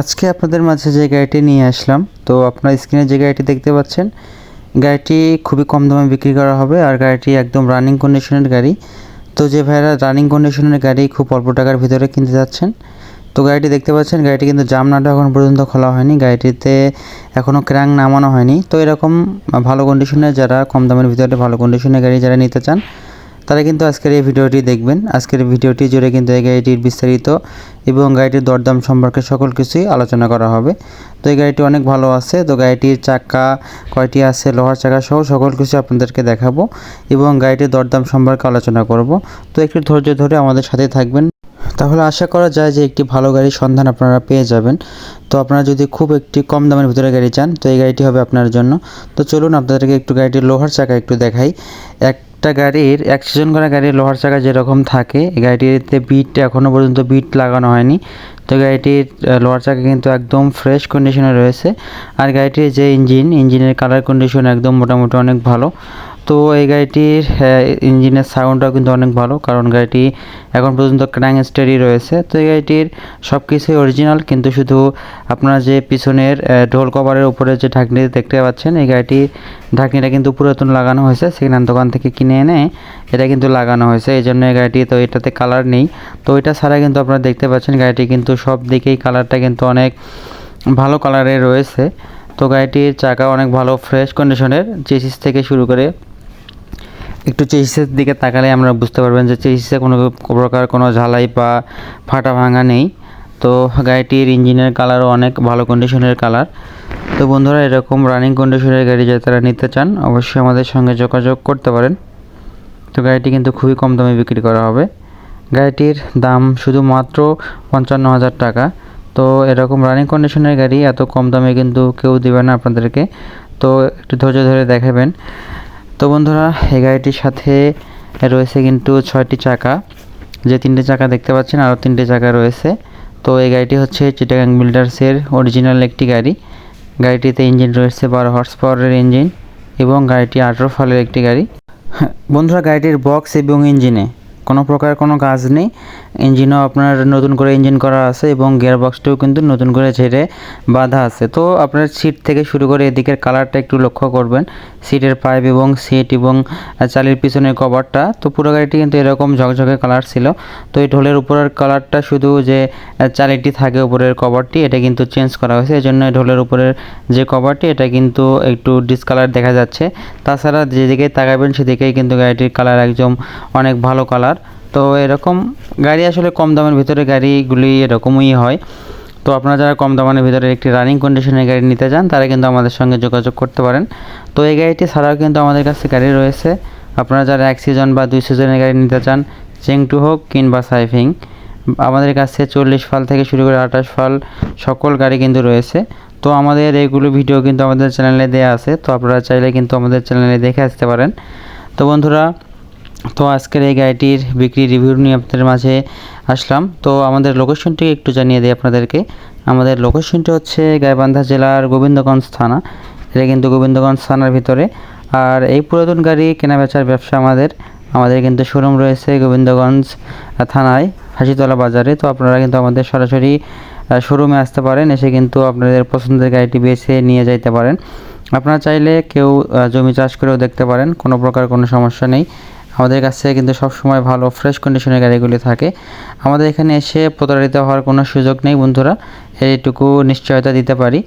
আজকে আপনাদের মাঝে যে গাড়িটি নিয়ে আসলাম, তো আপনার স্ক্রিনে যে গাড়িটি দেখতে পাচ্ছেন, গাড়িটি খুবই কম দামে বিক্রি করা হবে আর গাড়িটি একদম রানিং কন্ডিশনের গাড়ি। তো যে ভাইরা রানিং কন্ডিশনের গাড়ি খুব অল্প টাকার ভিতরে কিনতে যাচ্ছেন, তো গাড়িটি দেখতে পাচ্ছেন, গাড়িটি কিন্তু জামনাটা এখন পর্যন্ত খোলা হয়নি, গাড়িটিতে এখনও ক্র্যাঙ্ক নামানো হয়নি। তো এরকম ভালো কন্ডিশনের যারা কম দামের ভিতরে ভালো কন্ডিশনের গাড়ি যারা নিতে চান তারা কিন্তু আজকের এই ভিডিওটি দেখবেন। আজকের ভিডিওটি জুড়ে কিন্তু এই গাড়িটির বিস্তারিত এবং গাড়িটির দরদাম সম্পর্কে সকল কিছুই আলোচনা করা হবে। তো এই গাড়িটি অনেক ভালো আছে। তো গাড়িটির চাকা কয়টি আছে, লোহার চাকা সহ সকল কিছু আপনাদেরকে দেখাবো এবং গাড়িটির দরদাম সম্পর্কে আলোচনা করব। তো একটু ধৈর্য ধরে আমাদের সাথে থাকবেন। তাহলে আশা করা যায় যে একটি ভালো গাড়ির সন্ধান আপনারা পেয়ে যাবেন। তো আপনারা যদি খুব একটি কম দামের ভিতরে গাড়ি চান, তো এই গাড়িটি হবে আপনার জন্য। তো চলুন আপনাদেরকে একটু গাড়িটির লোহার চাকা একটু দেখাই। একটা গাড়ির সিজন করা গাড়ির লোহার চাকা যেরকম থাকে গাড়িটিতে বিট এখনও পর্যন্ত বিট লাগানো হয়নি। তো গাড়িটির লোহার চাকা কিন্তু একদম ফ্রেশ কন্ডিশনে রয়েছে। আর গাড়িটির যে ইঞ্জিন ইঞ্জিনের কালার কন্ডিশন একদম মোটামুটি অনেক ভালো। তো এই গাড়িটির হ্যাঁ, ইঞ্জিনের সাউন্ডটাও কিন্তু অনেক ভালো কারণ গাড়িটি এখন পর্যন্ত ক্র্যাং স্টাডি রয়েছে। তো এই গাড়িটির সব কিছুই অরিজিনাল কিন্তু শুধু আপনারা যে পিছনের ঢোল কভারের উপরে যে ঢাকনি দেখতে পাচ্ছেন এই গাড়িটির ঢাকনিটা কিন্তু পুরাতন লাগানো হয়েছে। হ্যান্ড দোকান থেকে কিনে এনে এটা কিন্তু লাগানো হয়েছে। এই জন্য এই গাড়িটি তো এটাতে কালার নেই। তো এটা ছাড়া কিন্তু আপনারা দেখতে পাচ্ছেন গাড়িটি কিন্তু সব দিকেই কালারটা কিন্তু অনেক ভালো কালারের রয়েছে। তো গাড়িটির চাকা অনেক ভালো ফ্রেশ কন্ডিশনের চেসিস থেকে শুরু করে একটু চেসিসের দিকে তাকালে আমরা বুঝতে পারবেন যে চেসিসে কোনো প্রকার কোনো ঝালাই বা ফাটা ভাঙা নেই। তো গাড়িটির ইঞ্জিনের কালারও অনেক ভালো কন্ডিশনের কালার। তো বন্ধুরা, এরকম রানিং কন্ডিশনের গাড়ি যারা তারা নিতে চান, অবশ্যই আমাদের সঙ্গে যোগাযোগ করতে পারেন। তো গাড়িটি কিন্তু খুবই কম দামে বিক্রি করা হবে। গাড়িটির দাম শুধুমাত্র পঞ্চান্ন হাজার টাকা। তো এরকম রানিং কন্ডিশনের গাড়ি এত কম দামে কিন্তু কেউ দেবে না আপনাদেরকে। তো একটু ধৈর্য ধরে দেখাবেন। তো বন্ধুরা, এই গাড়িটির সাথে রয়েছে কিন্তু ছয়টি চাকা। যে তিনটে চাকা দেখতে পাচ্ছেন, আরও তিনটে চাকা রয়েছে। তো এই গাড়িটি হচ্ছে চিটাগাং বিল্ডার্সের অরিজিনাল একটি গাড়ি। গাড়িটিতে ইঞ্জিন রয়েছে বারো হর্স পাওয়ারের ইঞ্জিন এবং গাড়িটি আঠেরো ফলের একটি গাড়ি। বন্ধুরা, গাড়িটির বক্স এবং ইঞ্জিনে কোনো প্রকার কোনো কাজ নেই। ইঞ্জিনও আপনার নতুন করে ইঞ্জিন করা আছে এবং গিয়ার বক্সটাও কিন্তু নতুন করে ছেড়ে বাঁধা আছে। তো আপনার সিট থেকে শুরু করে এদিকের কালারটা একটু লক্ষ্য করবেন। সিটের পাইপ এবং সিট এবং চালির পিছনের কভারটা তো পুরো গাড়িটি কিন্তু এরকম ঝকঝকে কালার ছিল। তো এই ঢোলের উপরের কালারটা শুধু যে চালিটি থাকে উপরের কভারটি এটা কিন্তু চেঞ্জ করা হয়েছে। এই জন্য ঢোলের উপরের যে কভারটি এটা কিন্তু একটু ডিসকালার দেখা যাচ্ছে। তাছাড়া যেদিকে তাকাবেন, সেদিকেই কিন্তু গাড়িটির কালার একদম অনেক ভালো কালার তো এরকম গাড়ি আসলে কম দামের ভিতরে গাড়িগুলি এরকমই হয়। তো আপনারা যারা কম দামের ভিতরে একটি রানিং কন্ডিশনের গাড়ি নিতে চান, তারা কিন্তু আমাদের সঙ্গে যোগাযোগ করতে পারেন। তো এই গাড়িটি ছাড়াও কিন্তু আমাদের কাছে গাড়ি রয়েছে। আপনারা যারা এক সিজন বা দুই সিজনের গাড়ি নিতে চান, চেংটু হোক কিংবা সাইফিং, আমাদের কাছে চল্লিশ ফাল থেকে শুরু করে আঠাশ ফাল সকল গাড়ি কিন্তু রয়েছে। তো আমাদের এইগুলো ভিডিও কিন্তু আমাদের চ্যানেলে দেওয়া আছে, তো আপনারা চাইলে কিন্তু আমাদের চ্যানেলে দেখে আসতে পারেন। তো বন্ধুরা তো আজকের এই গাড়িটির বিক্রি রিভিউ নিয়ে আপনাদের মাঝে আসলাম। তো আমাদের লোকেশনটি একটু জানিয়ে দিই আপনাদেরকে। আমাদের লোকেশনটি হচ্ছে গাইবান্ধা জেলার গোবিন্দগঞ্জ থানা। এটা কিন্তু গোবিন্দগঞ্জ থানার ভিতরে। আর এই পুরাতন গাড়ি কেনাবেচার ব্যবসা আমাদের। আমাদের কিন্তু শোরুম রয়েছে গোবিন্দগঞ্জ থানায়, হাসিতলা বাজারে। তো আপনারা কিন্তু আমাদের সরাসরি শোরুমে আসতে পারেন। এসে কিন্তু আপনাদের পছন্দের গাড়িটি বেছে নিয়ে যাইতে পারেন। আপনারা চাইলে কেউ জমি চাষ করেও দেখতে পারেন। কোনো প্রকার কোনো সমস্যা নেই। আমাদের কাছে কিন্তু সবসময় ভালো ফ্রেশ কন্ডিশনের গাড়িগুলি থাকে। আমাদের এখানে এসে প্রতারিত হওয়ার কোনো সুযোগ নেই বন্ধুরা, এইটুকু নিশ্চয়তা দিতে পারি।